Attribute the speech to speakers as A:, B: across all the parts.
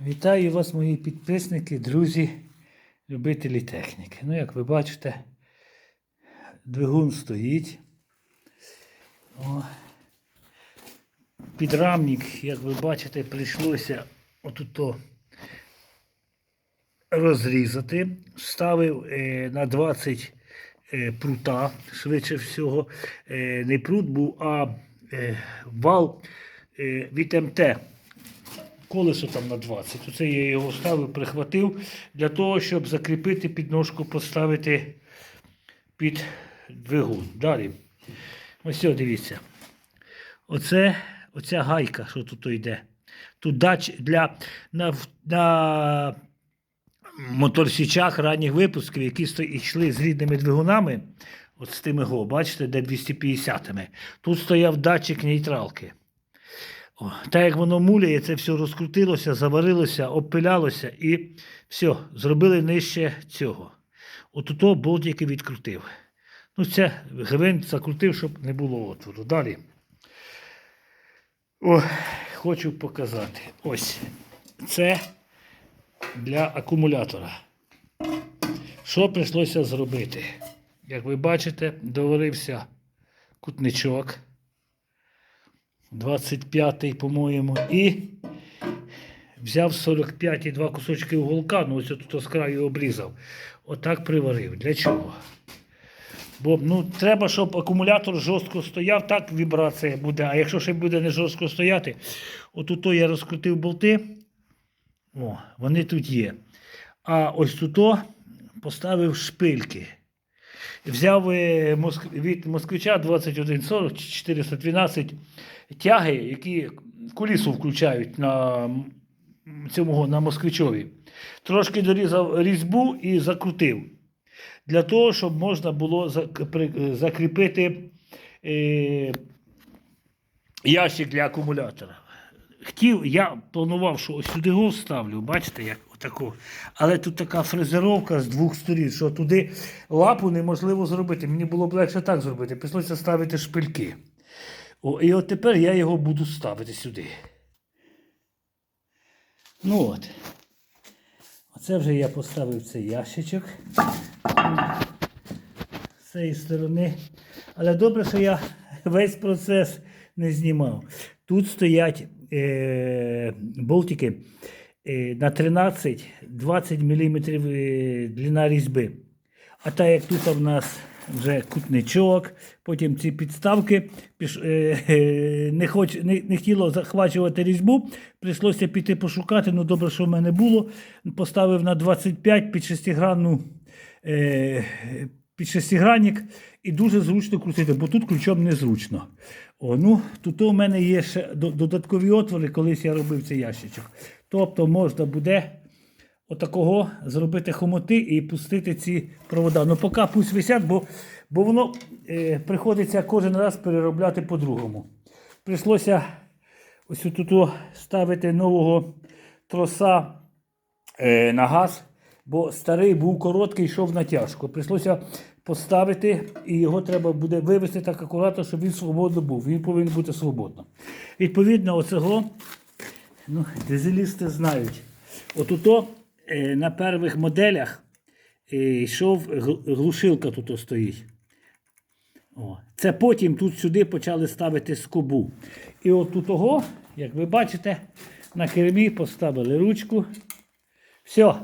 A: Вітаю вас, мої підписники, друзі, любителі техніки. Ну, як ви бачите, двигун стоїть. О. Підрамник, як ви бачите, прийшлося отуто розрізати. Ставив е, на 20 е, прута, швидше всього. Е, не прут був, а е, вал е, від МТ колесо там на 20. Оце я його ставив, прихватив для того, щоб закріпити підножку, поставити під двигун. Далі. Ось дивіться. Оце оця гайка, що тут йде. Тут дач для на, на моторсічах ранніх випусків, які йшли з рідними двигунами, от з тими го, бачите, де 250-ми. Тут стояв датчик нейтралки. О, так як воно муляє, це все розкрутилося, заварилося, обпилялося і все, зробили нижче цього. От то болт, який відкрутив. Ну, це гвинт закрутив, щоб не було отвору. Далі. О, хочу показати. Ось. Це для акумулятора. Що прийшлося зробити? Як ви бачите, доварився кутничок. 25-й, по-моєму, і взяв 45 і два кусочки уголка, ну ось тут з краю обрізав. Отак приварив. Для чого? Бо ну, треба, щоб акумулятор жорстко стояв, так вібрація буде. А якщо ще буде не жорстко стояти, отут я розкрутив болти. О, вони тут є. А ось тут поставив шпильки. Взяв е, від москвича 2140 чи 412 тяги, які кулісу включають на цьому на москвичові. Трошки дорізав різьбу і закрутив. Для того, щоб можна було закріпити е, ящик для акумулятора. Хотів, я планував, що ось сюди його вставлю, бачите, як отако. Але тут така фрезеровка з двох сторін, що туди лапу неможливо зробити. Мені було б легше так зробити. Прийшлося ставити шпильки. О, і от тепер я його буду ставити сюди. Ну от. Оце вже я поставив цей ящичок з цієї сторони. Але добре, що я весь процес не знімав. Тут стоять е, болтики е, на 13-20 мм е, длина різьби. А так як тут в нас вже кутничок, потім ці підставки піш, е, е, не, хоч, не, не хотіло захвачувати різьбу, прийшлося піти пошукати. Ну добре, що в мене було. Поставив на 25 під шестигранну е, під шестигранник і дуже зручно крутити, бо тут ключом незручно. О, ну, тут у мене є ще додаткові отвори, колись я робив цей ящичок. Тобто можна буде отакого зробити хомоти і пустити ці провода. Ну поки пусть висять, бо, бо воно е, приходиться кожен раз переробляти по-другому. Прийшлося ось тут ставити нового троса е, на газ, бо старий був короткий, йшов на тяжко. Прийшлося поставити, і його треба буде вивести так акуратно, щоб він свободно був. Він повинен бути свободно. Відповідно, оцього, ну, дизелісти знають. Отуто е, на перших моделях е, йшов глушилка тут стоїть. О. Це потім тут сюди почали ставити скобу. І от тут того, як ви бачите, на кермі поставили ручку. Все.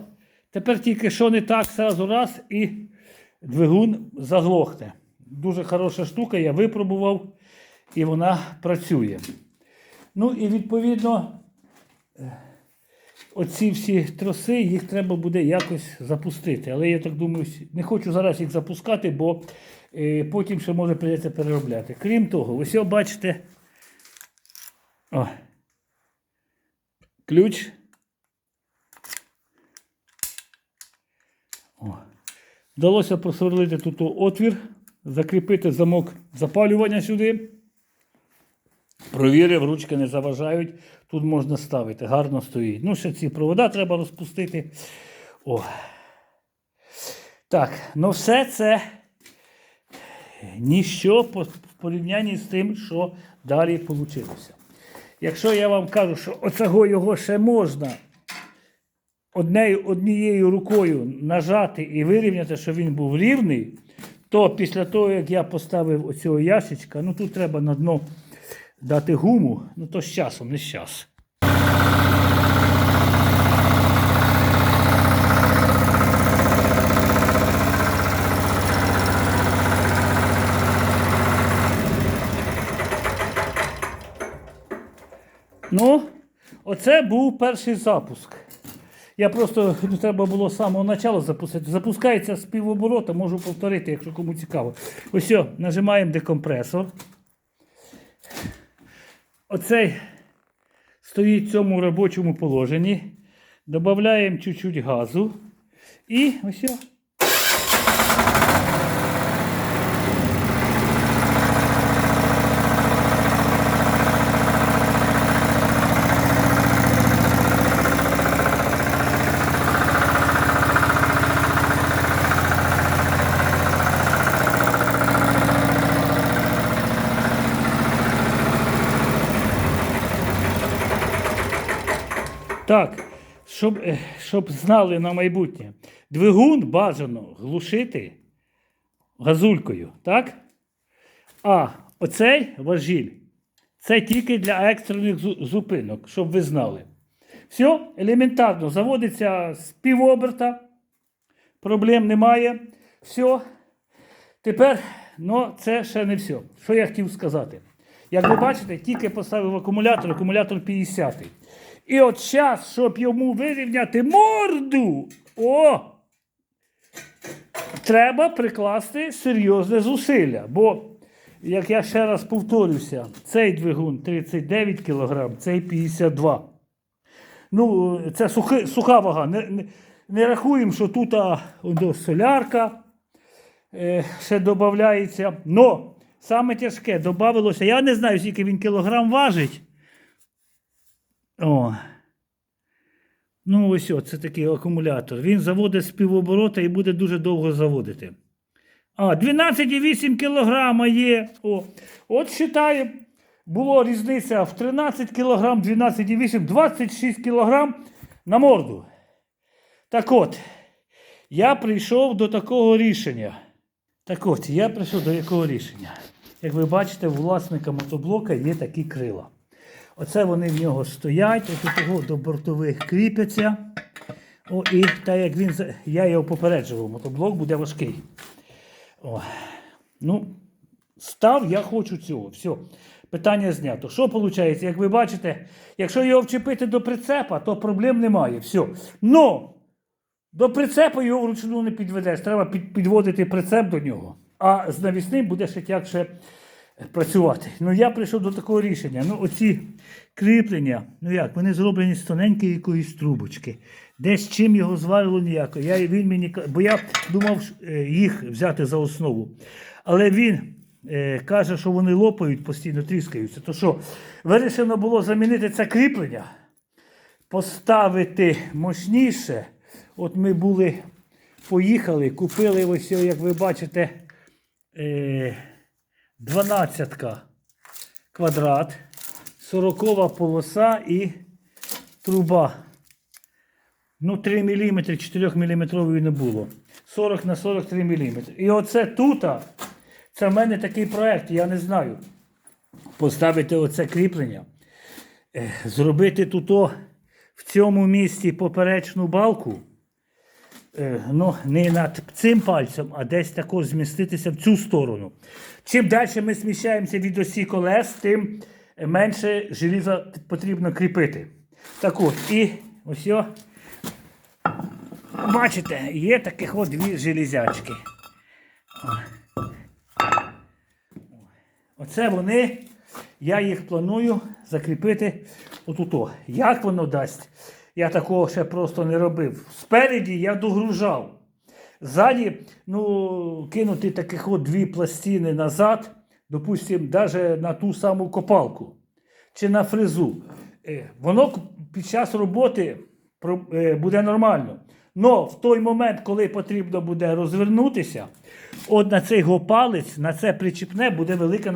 A: Тепер тільки що не так, сразу раз і двигун заглохне. Дуже хороша штука, я випробував і вона працює. Ну і відповідно, е, оці всі троси, їх треба буде якось запустити. Але я так думаю, не хочу зараз їх запускати, бо е, потім ще може прийдеться переробляти. Крім того, ось бачите. О, ключ. Вдалося просверлити тут отвір, закріпити замок запалювання сюди. Провірив, ручки не заважають. Тут можна ставити, гарно стоїть. Ну, ще ці провода треба розпустити. О. Так, ну все це ніщо в порівнянні з тим, що далі вийшло. Якщо я вам кажу, що оцього його ще можна однею, однією рукою нажати і вирівняти, щоб він був рівний, то після того, як я поставив оцього ящичка, ну тут треба на дно дати гуму, ну то з часом, не з час. Ну, оце був перший запуск. Я просто ну, треба було з самого початку запустити. Запускається з півоборота, можу повторити, якщо кому цікаво. Ось, нажимаємо декомпресор. Оцей стоїть в цьому робочому положенні. Додаємо чуть-чуть газу. І ось. Так, щоб, е, щоб знали на майбутнє. Двигун бажано глушити газулькою, так? А оцей важіль це тільки для екстрених зупинок, щоб ви знали. Все, елементарно, заводиться з півоберта, проблем немає. Все. Тепер, ну, це ще не все. Що я хотів сказати? Як ви бачите, тільки поставив акумулятор, акумулятор 50. І от час, щоб йому вирівняти морду, о! Треба прикласти серйозне зусилля. Бо, як я ще раз повторюся, цей двигун 39 кг, цей 52 Ну, це сухи, суха вага. Не, не, не рахуємо, що тут солярка е, ще додається. Но саме тяжке додавалося. Я не знаю, скільки він кілограм важить. О. Ну, ось о, це такий акумулятор. Він заводить з півоборота і буде дуже довго заводити. А, 12,8 кг є. О, от вважаю, було різниця в 13 кг, 12,8, 26 кг на морду. Так от, я прийшов до такого рішення. Так от, я прийшов до якого рішення. Як ви бачите, у власника мотоблока є такі крила. Оце вони в нього стоять, у того до бортових кріпяться. О, і так як він. Я його попереджував, мотоблок буде важкий. О. Ну, став, я хочу цього. Все. Питання знято. Що виходить? Як ви бачите, якщо його вчепити до прицепа, то проблем немає. Все. Но до прицепа його вручну не підведеш. Треба підводити прицеп до нього. А з навісним буде ще тягше працювати. Ну, я прийшов до такого рішення. Ну, оці кріплення, ну як, вони зроблені з тоненької якоїсь трубочки. Десь чим його зварило ніяко. Я, він мені, бо я думав е, їх взяти за основу. Але він е, каже, що вони лопають, постійно тріскаються. То що, вирішено було замінити це кріплення поставити мощніше. От ми були, поїхали, купили ось, як ви бачите, е, 12 квадрат, 40 полоса і труба. Ну, 3 мм, 4 мм не було. 40 на 43 мм. І оце тут, це в мене такий проект, я не знаю. Поставити оце кріплення е, зробити тут в цьому місці поперечну балку, ну, не над цим пальцем, а десь також зміститися в цю сторону. Чим далі ми сміщаємося від осі колес, тим менше желіза потрібно кріпити. Так от, і ось. йо. Бачите, є таких от дві железячки. Оце вони, я їх планую закріпити отуто. Як воно дасть? Я такого ще просто не робив. Спереді я догружав. Ззаді, ну, кинути таких от дві пластини назад, допустимо, навіть на ту саму копалку чи на фрезу. Е, Воно під час роботи е, буде нормально. Но в той момент, коли потрібно буде розвернутися, от на цей го палець, на це причіпне буде велика